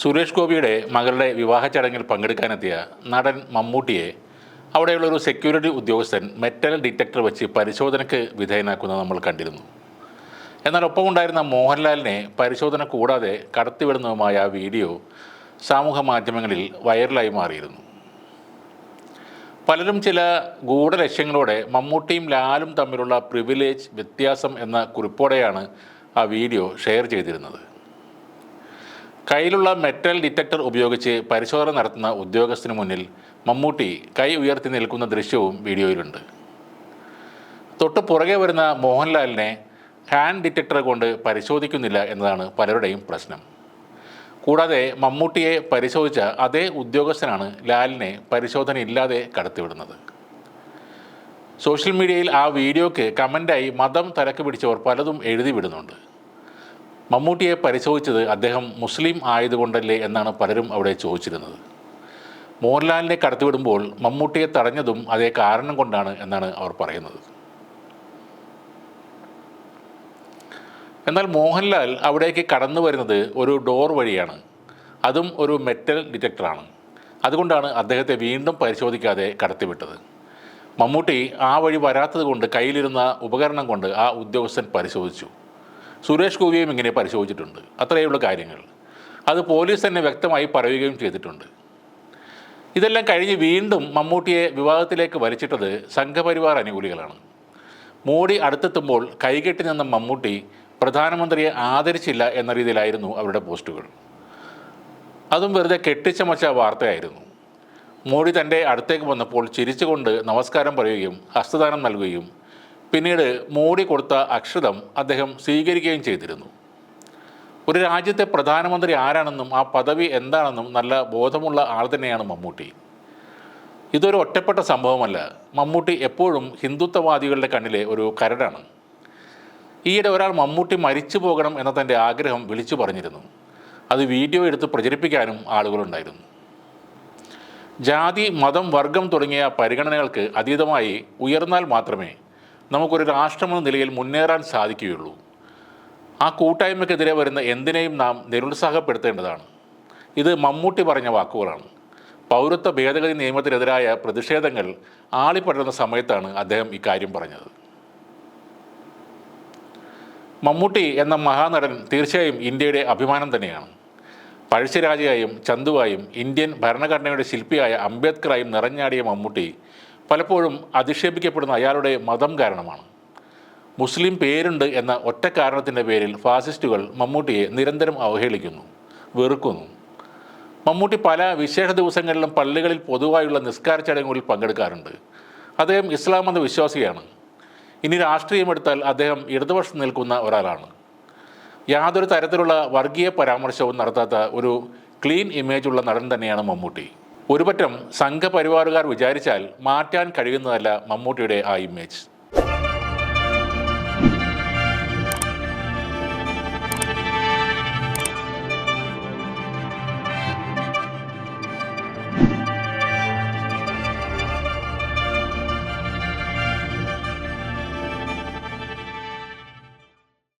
സുരേഷ് ഗോപിയുടെ മകളുടെ വിവാഹ ചടങ്ങിൽ പങ്കെടുക്കാനെത്തിയ നടൻ മമ്മൂട്ടിയെ അവിടെയുള്ള ഒരു സെക്യൂരിറ്റി ഉദ്യോഗസ്ഥൻ മെറ്റൽ ഡിറ്റക്ടർ വെച്ച് പരിശോധനയ്ക്ക് വിധേയനാക്കുന്നത് നമ്മൾ കണ്ടിരുന്നു. എന്നാൽ ഒപ്പമുണ്ടായിരുന്ന മോഹൻലാലിനെ പരിശോധന കൂടാതെ കടത്തിവിടുന്നതുമായ ആ വീഡിയോ സാമൂഹ്യ മാധ്യമങ്ങളിൽ വൈറലായി മാറിയിരുന്നു. പലരും ചില ഗൂഢലക്ഷ്യങ്ങളോടെ മമ്മൂട്ടിയും ലാലും തമ്മിലുള്ള പ്രിവിലേജ് വ്യത്യാസം എന്ന കുറിപ്പോടെയാണ് ആ വീഡിയോ ഷെയർ ചെയ്തിരുന്നത്. കയ്യിലുള്ള മെറ്റൽ ഡിറ്റക്ടർ ഉപയോഗിച്ച് പരിശോധന നടത്തുന്ന ഉദ്യോഗസ്ഥന് മുന്നിൽ മമ്മൂട്ടി കൈ ഉയർത്തി നിൽക്കുന്ന ദൃശ്യവും വീഡിയോയിലുണ്ട്. തൊട്ട് പുറകെ വരുന്ന മോഹൻലാലിനെ ഹാൻഡ് ഡിറ്റക്ടർ കൊണ്ട് പരിശോധിക്കുന്നില്ല എന്നതാണ് പലരുടെയും പ്രശ്നം. കൂടാതെ മമ്മൂട്ടിയെ പരിശോധിച്ച അതേ ഉദ്യോഗസ്ഥനാണ് ലാലിനെ പരിശോധനയില്ലാതെ കടത്തിവിടുന്നത്. സോഷ്യൽ മീഡിയയിൽ ആ വീഡിയോയ്ക്ക് കമന്റായി മതം തലക്ക് പിടിച്ചവർ പലതും എഴുതി വിടുന്നുണ്ട്. മമ്മൂട്ടിയെ പരിശോധിച്ചത് അദ്ദേഹം മുസ്ലിം ആയതുകൊണ്ടല്ലേ എന്നാണ് പലരും അവിടെ ചോദിച്ചിരുന്നത്. മോഹൻലാലിനെ കടത്തിവിടുമ്പോൾ മമ്മൂട്ടിയെ തടഞ്ഞതും അതേ കാരണം കൊണ്ടാണ് എന്നാണ് അവർ പറയുന്നത്. എന്നാൽ മോഹൻലാൽ അവിടേക്ക് കടന്നു വരുന്നത് ഒരു ഡോർ വഴിയാണ്. അതും ഒരു മെറ്റൽ ഡിറ്റക്ടറാണ്. അതുകൊണ്ടാണ് അദ്ദേഹത്തെ വീണ്ടും പരിശോധിക്കാതെ കടത്തിവിട്ടത്. മമ്മൂട്ടി ആ വഴി വരാത്തത് കൊണ്ട് കയ്യിലിരുന്ന ഉപകരണം കൊണ്ട് ആ ഉദ്യോഗസ്ഥൻ പരിശോധിച്ചു. സുരേഷ് ഗോപിയും ഇങ്ങനെ പരിശോധിച്ചിട്ടുണ്ട്. അത്രയുള്ള കാര്യങ്ങൾ. അത് പോലീസ് തന്നെ വ്യക്തമായി പറയുകയും ചെയ്തിട്ടുണ്ട്. ഇതെല്ലാം കഴിഞ്ഞ് വീണ്ടും മമ്മൂട്ടിയെ വിവാദത്തിലേക്ക് വലിച്ചിട്ടത് സംഘപരിവാർ അനുകൂലികളാണ്. മോഡി അടുത്തെത്തുമ്പോൾ കൈകെട്ടി നിന്ന മമ്മൂട്ടി പ്രധാനമന്ത്രിയെ ആദരിച്ചില്ല എന്ന രീതിയിലായിരുന്നു അവരുടെ പോസ്റ്റുകൾ. അതും വെറുതെ കെട്ടിച്ചമച്ച വാർത്തയായിരുന്നു. മോഡി തന്റെ അടുത്തേക്ക് വന്നപ്പോൾ ചിരിച്ചുകൊണ്ട് നമസ്കാരം പറയുകയും ഹസ്തദാനം നൽകുകയും പിന്നീട് മോഡി കൊടുത്ത അക്ഷതം അദ്ദേഹം സ്വീകരിക്കുകയും ചെയ്തിരുന്നു. ഒരു രാജ്യത്തെ പ്രധാനമന്ത്രി ആരാണെന്നും ആ പദവി എന്താണെന്നും നല്ല ബോധമുള്ള ആൾ തന്നെയാണ് മമ്മൂട്ടി. ഇതൊരു ഒറ്റപ്പെട്ട സംഭവമല്ല. മമ്മൂട്ടി എപ്പോഴും ഹിന്ദുത്വവാദികളുടെ കണ്ണിലെ ഒരു കരടാണ്. ഈയിടെ ഒരാൾ മമ്മൂട്ടി മരിച്ചു പോകണം എന്ന തന്റെ ആഗ്രഹം വിളിച്ചു പറഞ്ഞിരുന്നു. അത് വീഡിയോ എടുത്ത് പ്രചരിപ്പിക്കാനും ആളുകളുണ്ടായിരുന്നു. ജാതി മതം വർഗം തുടങ്ങിയ പരിഗണനകൾക്ക് അതീതമായി ഉയർന്നാൽ മാത്രമേ നമുക്കൊരു രാഷ്ട്രമെന്ന നിലയിൽ മുന്നേറാൻ സാധിക്കുകയുള്ളൂ. ആ കൂട്ടായ്മയ്ക്കെതിരെ വരുന്ന എന്തിനേയും നാം നിരുത്സാഹപ്പെടുത്തേണ്ടതാണ്. ഇത് മമ്മൂട്ടി പറഞ്ഞ വാക്കുകളാണ്. പൗരത്വ ഭേദഗതി നിയമത്തിനെതിരായ പ്രതിഷേധങ്ങൾ ആളിപ്പടരുന്ന സമയത്താണ് അദ്ദേഹം ഇക്കാര്യം പറഞ്ഞത്. മമ്മൂട്ടി എന്ന മഹാനടൻ തീർച്ചയായും ഇന്ത്യയുടെ അഭിമാനം തന്നെയാണ്. പഴശ്ശിരാജയായും ചന്തുവായും ഇന്ത്യൻ ഭരണഘടനയുടെ ശില്പിയായ അംബേദ്കറായും നിറഞ്ഞാടിയ മമ്മൂട്ടി പലപ്പോഴും അധിക്ഷേപിക്കപ്പെടുന്ന അയാളുടെ മതം കാരണമാണ്. മുസ്ലിം പേരുണ്ട് എന്ന ഒറ്റ കാരണത്തിന്റെ പേരിൽ ഫാസിസ്റ്റുകൾ മമ്മൂട്ടിയെ നിരന്തരം അവഹേളിക്കുന്നു വെറുക്കുന്നു. മമ്മൂട്ടി പല വിശേഷ ദിവസങ്ങളിലും പള്ളികളിൽ പൊതുവായുള്ള നിസ്കാര ചടങ്ങുകളിൽ പങ്കെടുക്കാറുണ്ട്. അദ്ദേഹം ഇസ്ലാം മത വിശ്വാസിയാണ്. ഇനി രാഷ്ട്രീയമെടുത്താൽ അദ്ദേഹം ഇടതുപക്ഷം നിൽക്കുന്ന ഒരാളാണ്. യാതൊരു തരത്തിലുള്ള വർഗീയ പരാമർശവും നടത്താത്ത ഒരു ക്ലീൻ ഇമേജുള്ള നടൻ തന്നെയാണ് മമ്മൂട്ടി. ഒരുപറ്റം സംഘപരിവാറുകാർ വിചാരിച്ചാൽ മാറ്റാൻ കഴിയുന്നതല്ല മമ്മൂട്ടിയുടെ ആ ഇമേജ്